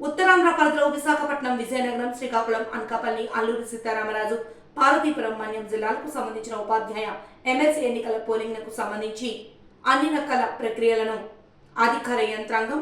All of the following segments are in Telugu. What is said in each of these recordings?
ఉత్తరాంధ్ర పరిధిలో విశాఖపట్నం విజయనగరం శ్రీకాకుళం అనకాపల్లి అల్లూరి సీతారామరాజు పార్వతీపురం మన్యం జిల్లాలకు సంబంధించిన ఉపాధ్యాయ ఎమ్మెల్సీ ఎన్నికల పోలింగ్లకు సంబంధించి అన్ని రకాల ప్రక్రియలను అధికార యంత్రాంగం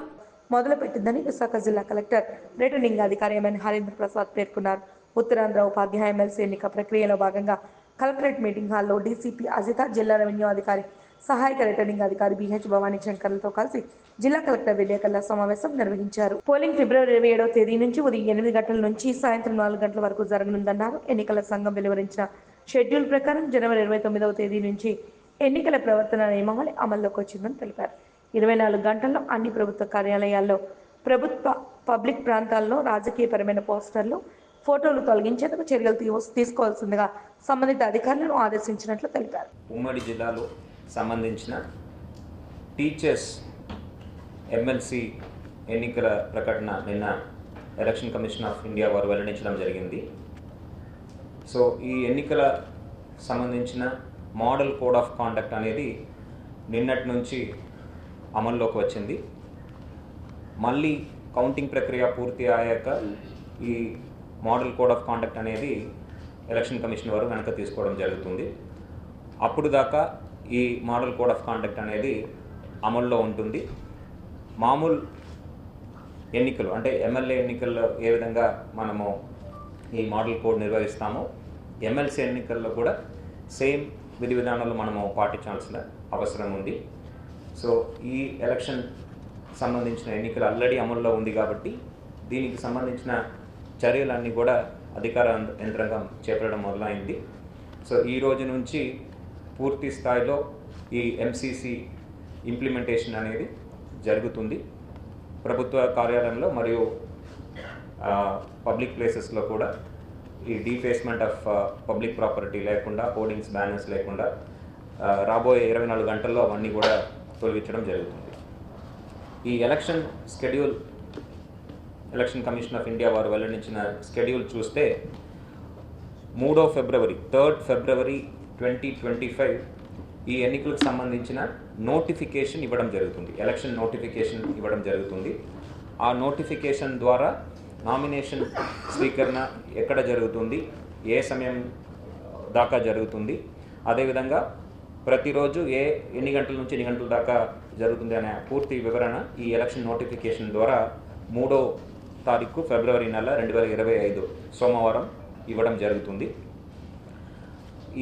మొదలుపెట్టిందని విశాఖ జిల్లా కలెక్టర్ రిటర్నింగ్ అధికారి ఎంఎన్ హరేంద్ర ప్రసాద్ పేర్కొన్నారు. ఉత్తరాంధ్ర ఉపాధ్యాయ ఎమ్మెల్సీ ఎన్నిక ప్రక్రియలో భాగంగా కలెక్టరేట్ మీటింగ్ హాల్లో డీసీపీ అజిత జిల్లా రెవెన్యూ అధికారి సహాయక రిటర్నింగ్ అధికారి బిహెచ్ భవానీ శంకర్లతో కలిసి జిల్లా కలెక్టర్ విలేకరుల సమావేశం నిర్వహించారు. పోలింగ్ ఫిబ్రవరి ఇరవై ఏడవ తేదీ నుంచి ఉదయం ఎనిమిది గంటల నుంచి సాయంత్రం నాలుగు గంటల వరకు జరగనుందన్నారు. ఎన్నికల సంఘం వెలువరించిన షెడ్యూల్ ప్రకారం జనవరి ఇరవై తొమ్మిదవ తేదీ నుంచి ఎన్నికల ప్రవర్తన నియమావళి అమల్లోకి వచ్చిందని తెలిపారు. ఇరవై నాలుగు గంటల్లో అన్ని ప్రభుత్వ కార్యాలయాల్లో ప్రభుత్వ పబ్లిక్ ప్రాంతాల్లో రాజకీయపరమైన పోస్టర్లు ఫోటోలు తొలగించేందుకు చర్యలు తీసుకోవాల్సిందిగా సంబంధిత అధికారులను ఆదేశించినట్లు తెలిపారు. ఉమ్మడి జిల్లాలో సంబంధించిన టీచర్స్ ఎమ్మెల్సీ ఎన్నికల ప్రకటన నిన్న ఎలక్షన్ కమిషన్ ఆఫ్ ఇండియా వారు వెల్లడించడం జరిగింది. సో ఈ ఎన్నికల సంబంధించిన మోడల్ కోడ్ ఆఫ్ కాండక్ట్ అనేది నిన్నటి నుంచి అమల్లోకి వచ్చింది. మళ్ళీ కౌంటింగ్ ప్రక్రియ పూర్తి అయ్యాక ఈ మోడల్ కోడ్ ఆఫ్ కాండక్ట్ అనేది ఎలక్షన్ కమిషన్ వారు వెనక తీసుకోవడం జరుగుతుంది. అప్పుడు దాకా ఈ మోడల్ కోడ్ ఆఫ్ కాండక్ట్ అనేది అమల్లో ఉంటుంది. మామూలు ఎన్నికలు అంటే ఎమ్మెల్యే ఎన్నికల్లో ఏ విధంగా మనము ఈ మోడల్ కోడ్ నిర్వహిస్తామో ఎమ్మెల్సీ ఎన్నికల్లో కూడా సేమ్ విధి విధానాలు మనము పాటించాల్సిన అవసరం ఉంది. సో ఈ ఎలక్షన్ సంబంధించిన ఎన్నికలు ఆల్రెడీ అమల్లో ఉంది కాబట్టి దీనికి సంబంధించిన చర్యలన్నీ కూడా అధికార యంత్రాంగం చేపట్టడం మొదలైంది. సో ఈ రోజు నుంచి పూర్తి స్థాయిలో ఈ ఎంసీసీ ఇంప్లిమెంటేషన్ అనేది జరుగుతుంది. ప్రభుత్వ కార్యాలయంలో మరియు పబ్లిక్ ప్లేసెస్లో కూడా ఈ డీఫేస్మెంట్ ఆఫ్ పబ్లిక్ ప్రాపర్టీ లేకుండా హోర్డింగ్స్ బ్యానర్స్ లేకుండా రాబోయే ఇరవై నాలుగు గంటల్లో అవన్నీ కూడా తొలగించడం జరుగుతుంది. ఈ election schedule election commission of India వారు వెల్లడించిన స్కెడ్యూల్ చూస్తే మూడో ఫిబ్రవరి third February twenty twenty five ఈ ఎన్నికలకు సంబంధించిన నోటిఫికేషన్ ఇవ్వడం జరుగుతుంది. ఎలక్షన్ నోటిఫికేషన్ ఇవ్వడం జరుగుతుంది. ఆ నోటిఫికేషన్ ద్వారా నామినేషన్ స్వీకరణ ఎక్కడ జరుగుతుంది? ఏ సమయం దాకా జరుగుతుంది? అదేవిధంగా ప్రతిరోజు ఏ ఎన్ని గంటల నుంచి ఎన్ని గంటల దాకా జరుగుతుంది అనే పూర్తి వివరణ ఈ ఎలక్షన్ నోటిఫికేషన్ ద్వారా మూడో తారీఖు ఫిబ్రవరి నెల రెండు వేల ఇరవై ఐదు సోమవారం ఇవ్వడం జరుగుతుంది.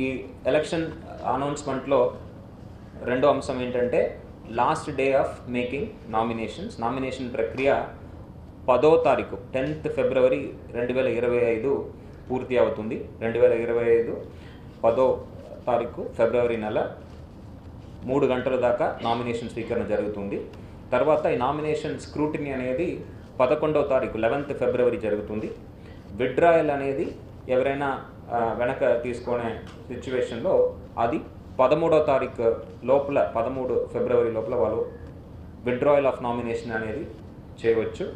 ఈ ఎలక్షన్ అనౌన్స్మెంట్లో రెండో అంశం ఏంటంటే last day of making nominations nomination ప్రక్రియ పదో తారీఖు టెన్త్ ఫిబ్రవరి రెండు వేల ఇరవై ఐదు పూర్తి అవుతుంది. రెండు వేల ఇరవై ఐదు పదో తారీఖు ఫిబ్రవరి నెల మూడు గంటల దాకా నామినేషన్ స్వీకరణ జరుగుతుంది. తర్వాత ఈ నామినేషన్ స్క్రూటినీ అనేది పదకొండవ తారీఖు లెవెన్త్ ఫిబ్రవరి జరుగుతుంది. విడ్రాయల్ అనేది ఎవరైనా వెనక తీసుకునే సిచ్యువేషన్లో అది పదమూడో తారీఖు లోపల పదమూడు ఫిబ్రవరి లోపల వాళ్ళు విడ్రాయల్ ఆఫ్ నామినేషన్ అనేది చేయవచ్చు.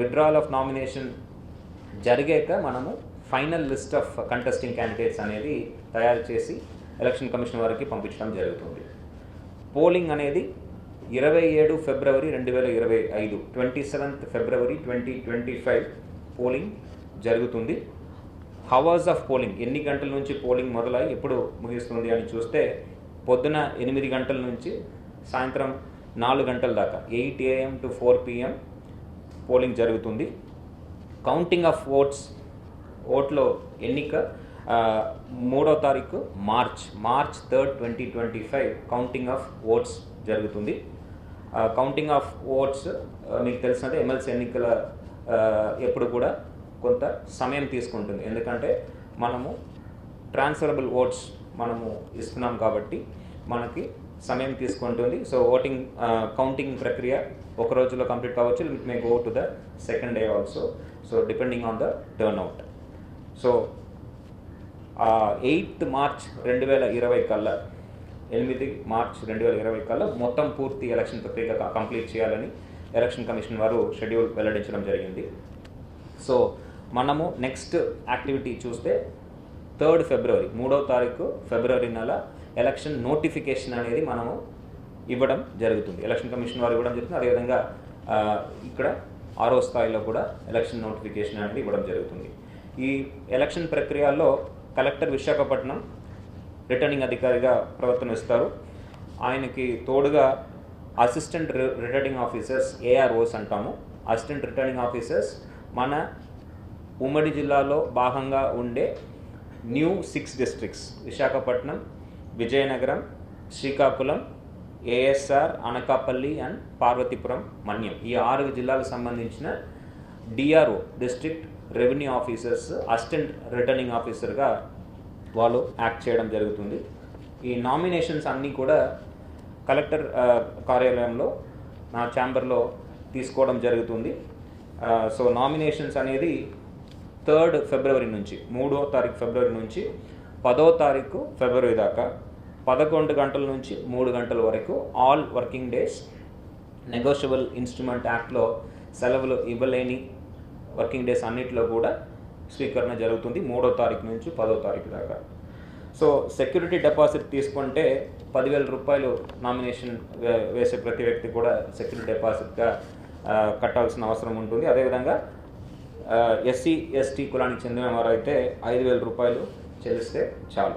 విడ్రాయల్ ఆఫ్ నామినేషన్ జరిగాక మనము final list of contesting candidates అనేది తయారు చేసి ఎలక్షన్ కమిషన్ వారికి పంపించడం జరుగుతుంది. పోలింగ్ అనేది ఇరవై ఏడు ఫిబ్రవరి రెండు వేల ఇరవై ఐదు twenty seventh February twenty twenty five polling జరుగుతుంది. హవర్స్ ఆఫ్ పోలింగ్ ఎన్ని గంటల నుంచి పోలింగ్ మొదలై ఎప్పుడు ముగిస్తుంది అని చూస్తే పొద్దున ఎనిమిది గంటల నుంచి సాయంత్రం నాలుగు గంటల దాకా eight AM to four PM polling జరుగుతుంది. కౌంటింగ్ ఆఫ్ ఓట్స్ ఓట్లో ఎన్నిక మూడో తారీఖు March March third twenty twenty five counting of votes జరుగుతుంది కౌంటింగ్ ఆఫ్ ఓట్స్ మీకు తెలిసినది ఎమ్మెల్సీ ఎన్నికల ఎప్పుడు కూడా కొంత సమయం తీసుకుంటుంది. ఎందుకంటే మనము ట్రాన్స్ఫరబుల్ ఓట్స్ మనము ఇస్తున్నాం కాబట్టి మనకి సమయం తీసుకుంటుంది. సో ఓటింగ్ కౌంటింగ్ ప్రక్రియ ఒక రోజులో కంప్లీట్ కావచ్చు it may go to the second day also so depending on the turnout so eighth March రెండు వేల ఇరవై కల్లా ఎనిమిది మార్చ్ రెండు వేల ఇరవై కల్లా మొత్తం పూర్తి ఎలక్షన్ ప్రక్రియ కంప్లీట్ చేయాలని ఎలక్షన్ కమిషన్ వారు షెడ్యూల్ వెల్లడించడం జరిగింది. సో మనము నెక్స్ట్ యాక్టివిటీ చూస్తే థర్డ్ ఫిబ్రవరి మూడవ తారీఖు ఫిబ్రవరి నెల ఎలక్షన్ నోటిఫికేషన్ అనేది మనము ఇవ్వడం జరుగుతుంది. ఎలక్షన్ కమిషన్ వారు ఇవ్వడం జరుగుతుంది. అదేవిధంగా ఇక్కడ ఆరో స్థాయిలో కూడా ఎలక్షన్ నోటిఫికేషన్ అనేది ఇవ్వడం జరుగుతుంది. ఈ ఎలక్షన్ ప్రక్రియల్లో కలెక్టర్ విశాఖపట్నం రిటర్నింగ్ అధికారిగా ప్రవర్తనిస్తారు ఆయనకి తోడుగా అసిస్టెంట్ రి- రిటర్నింగ్ ఆఫీసర్స్ ఏఆర్ఓస్ అంటాము. అసిస్టెంట్ రిటర్నింగ్ ఆఫీసర్స్ మన ఉమ్మడి జిల్లాలో భాగంగా ఉండే new six districts Visakhapatnam Vizianagaram Srikakulam ASR Anakapalli and Parvathipuram Manyam. ఈ ఆరు జిల్లాలకు సంబంధించిన DRO district revenue officers assistant returning ఆఫీసర్గా వాళ్ళు యాక్ట్ చేయడం జరుగుతుంది. ఈ నామినేషన్స్ అన్నీ కూడా కలెక్టర్ కార్యాలయంలో నా ఛాంబర్లో తీసుకోవడం జరుగుతుంది. సో నామినేషన్స్ అనేది థర్డ్ ఫిబ్రవరి నుంచి మూడో తారీఖు ఫిబ్రవరి నుంచి పదో తారీఖు ఫిబ్రవరి దాకా పదకొండు గంటల నుంచి మూడు గంటల వరకు all working days negotiable instrument యాక్ట్లో సెలవులు ఇవ్వలేని వర్కింగ్ డేస్ అన్నిటిలో కూడా స్వీకరణ జరుగుతుంది మూడో తారీఖు నుంచి పదో తారీఖు దాకా. సో సెక్యూరిటీ డిపాజిట్ తీసుకుంటే పదివేల రూపాయలు నామినేషన్ వే- వేసే ప్రతి వ్యక్తి కూడా సెక్యూరిటీ డిపాజిట్గా కట్టాల్సిన అవసరం ఉంటుంది. అదేవిధంగా ఎస్సీ ఎస్టీ కులానికి చెందిన వారైతే ఐదు వేల రూపాయలు చెల్లిస్తే చాలు.